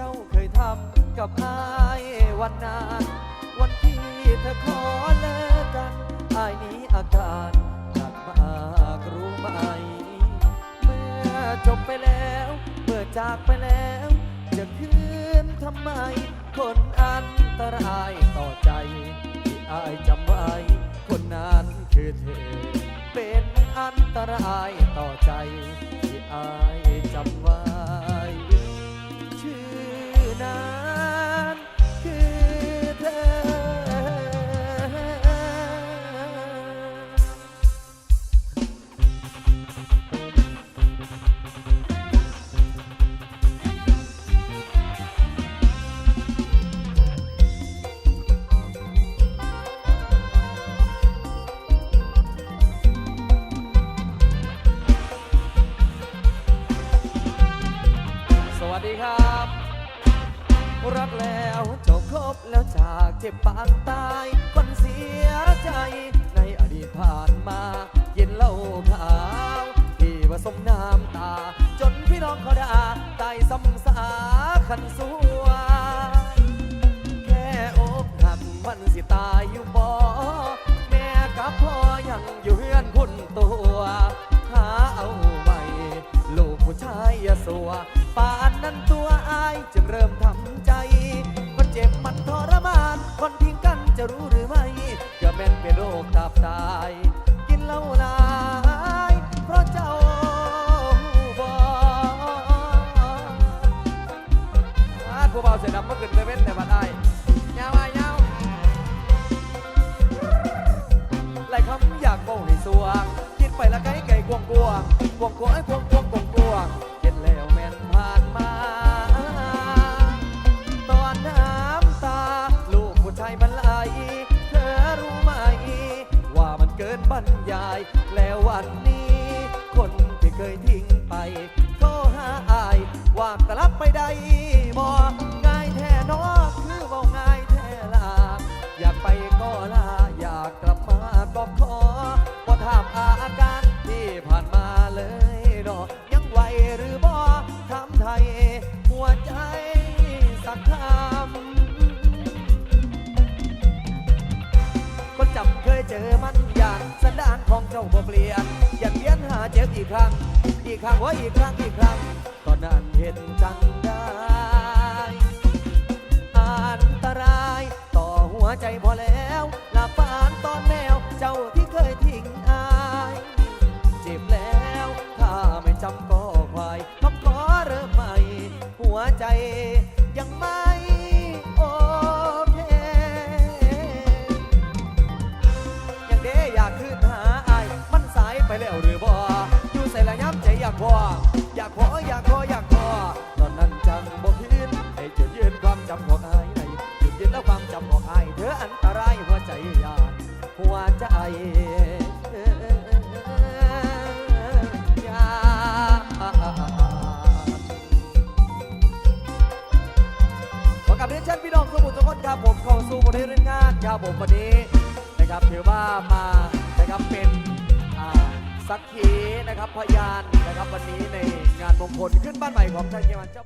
เจ้าเคยทำกับอายวันนั้นวันที่เธอขอเลิกกันอายนี้อาการหนักมากรู้ไหม เมื่อจบไปแล้ว เมื่อจากไปแล้ว จะคืนทำไม คนอันตรายต่อใจ ที่อายจำไว้ คนนั้นคือเธอ เป็นอันตรายต่อใจ ที่อายจำไว้ รักแล้วจบครบแล้วจากเจ็บปางตายคนเสียใจในอดีตผ่านมากินเล้าขาวที่ผสมน้ำตา จนพี่น้องเขาด่าตายซ้ำสาขันสัวแค่อกหักมันสิตายอยู่บ่แม่กับพ่อยังอยู่เฮือนพุ่นตัว หาเอาใหม่ลูกผู้ชายอย่าสัวปา นั้นตัวอายจึงเริ่มทำใจ มันเจ็บมันทรมาน คนทิ้งกันจะรู้หรือไม่ก็แม่นเป็นโรคตับตาย กินเหล้าลาย เพราะเจ้าบ่อาผู้เบาเสียดำเมื่อคืนไปเว้นแต่บัดไอ้ยยาวไอ้ายยาวไล่คำอยากบอกให้สวงคิดไปละไกลไก่กวงกวงกวงกวงไอ้กวงกวงกวงกวง รยาย แล้ววันนี้ คนที่เคยทิ้งไปโทรหาอาย ว่ากลับไปได้บ่ จ็บอีกครั้ง อีกครั้งว่าอีกครั้งอีกครั้ง ตอนนั้นเห็นจังได้อันตรายต่อหัวใจพอแล้ว หัวใจยาขอกลับเรียนเชิญพี่น้องทุทุกคนครับผมเข้าสู่บทเรียนงานครับผมวันนี้นะครับถือว่ามานะครับเป็นอ่าสักขีนะครับพยานนะครับวันนี้ในงานมงคลขึ้นบ้านใหม่ของท่านเยาวันเจ้า